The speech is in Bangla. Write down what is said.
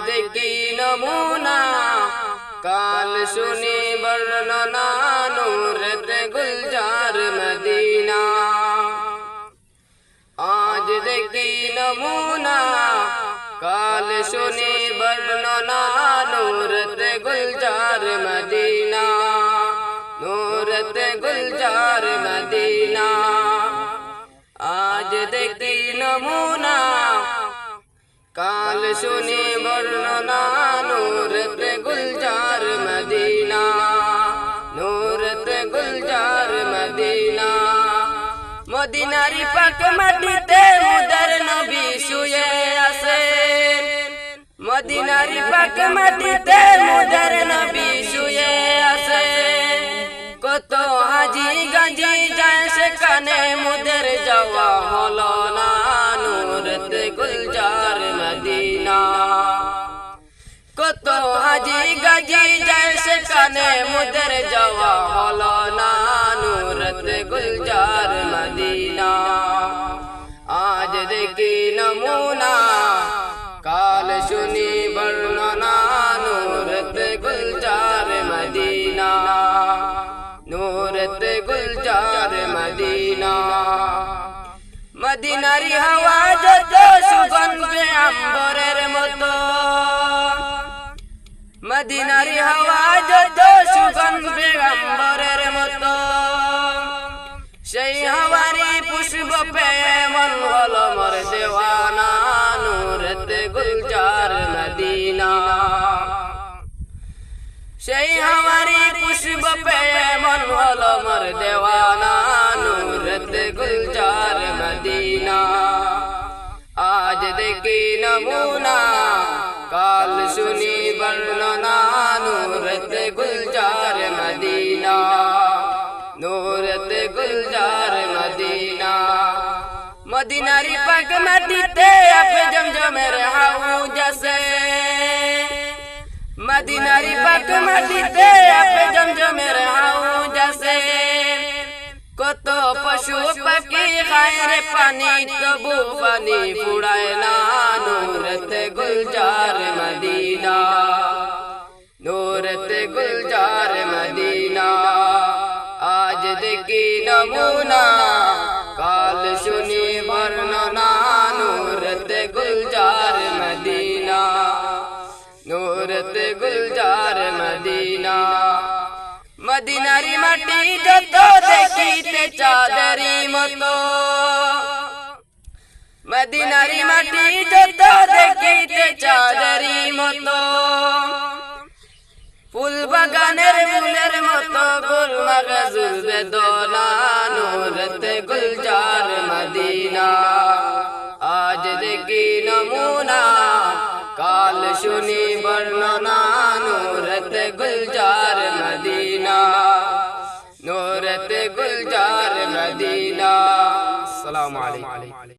দেখি নমুনা কাল শুনি বর্ণনা নূরতে গুলজার মদিনা আজ দেখি নমুনা কাল শুনি বর্ণনা নূরতে গুলজার মদিনা নূরতে গুলজার মদিনা আজ দেখি নমুনা কাল শুনি বর্ণনা নূরতে গুলজার মদিনা নূরতে গুলজার মদিনা মদিনারি পাক মাটিতে মুদার নবী শুয়ে আছে মদিনারি পাক মাটিতে মুদার নবী শুয়ে আছে কত হাজি গাজি যায় সেখানে মুদের যাওয়া হলো না নূরতে গুলজার কত হাজি গাজি যায় সেখানে মুদের যাওয়া হলো না নূরতে গুলজার মদিনা আজ দেখি নমুনা কাল শুনি বর্ণনা নূরতে গুলজার মদিনা নূরতে গুলজার মদিনা মদিনারি হাওয়া যত সুগন্ধে আম্বরের মতো মদিনারি হাওয়া যত সুগন্ধে আম্বরের মতো। সেই হাওয়ারি পুষ্প পেয়ে মন হলো মর দেওয়ানা নূরতে গুলজার মদিনা। সেই হাওয়ারি পুষ্প পেয়ে মন হলো মর দেওয়ানা নূরতে গুলজার মদিনা। আজ দেখি নমুনা, কাল শুনি বর্ণনা নূরতে গুলজার মদিনা। নূরতে গুলজার মদিনা। মদিনারি পাক মাটিতে আপে জমজমের হাউ জসে মদিনারি পাক মাটিতে আপে জমজমের হাউ জসে কত পশু পাখি খায় পানি, তবু পানি ফুড়ায় না। নূরতে গুলজার মদিনা, নূরতে গুলজার মদিনা। আজ দেখি নমুনা, কাল শুনি বর্ণনা, নূরতে গুলজার মদিনা, নূরতে গুলজার মদিনা। মদিনারি মাটি যত দেখিতে চাঁদেরি মতো মদিনারি মাটি যত দেখিতে চাঁদেরি মতো। ফুল বাগানের ফুলের মতো গুল মগজুল বেদনা নূরতে গুলজার মদিনা। আজ দেখি নমুনা কাল শুনি বর্ণনা নূরতে গুলজার মদিনা। নূরতে গুলজার মদিনা। আসসালামু আলাইকুম।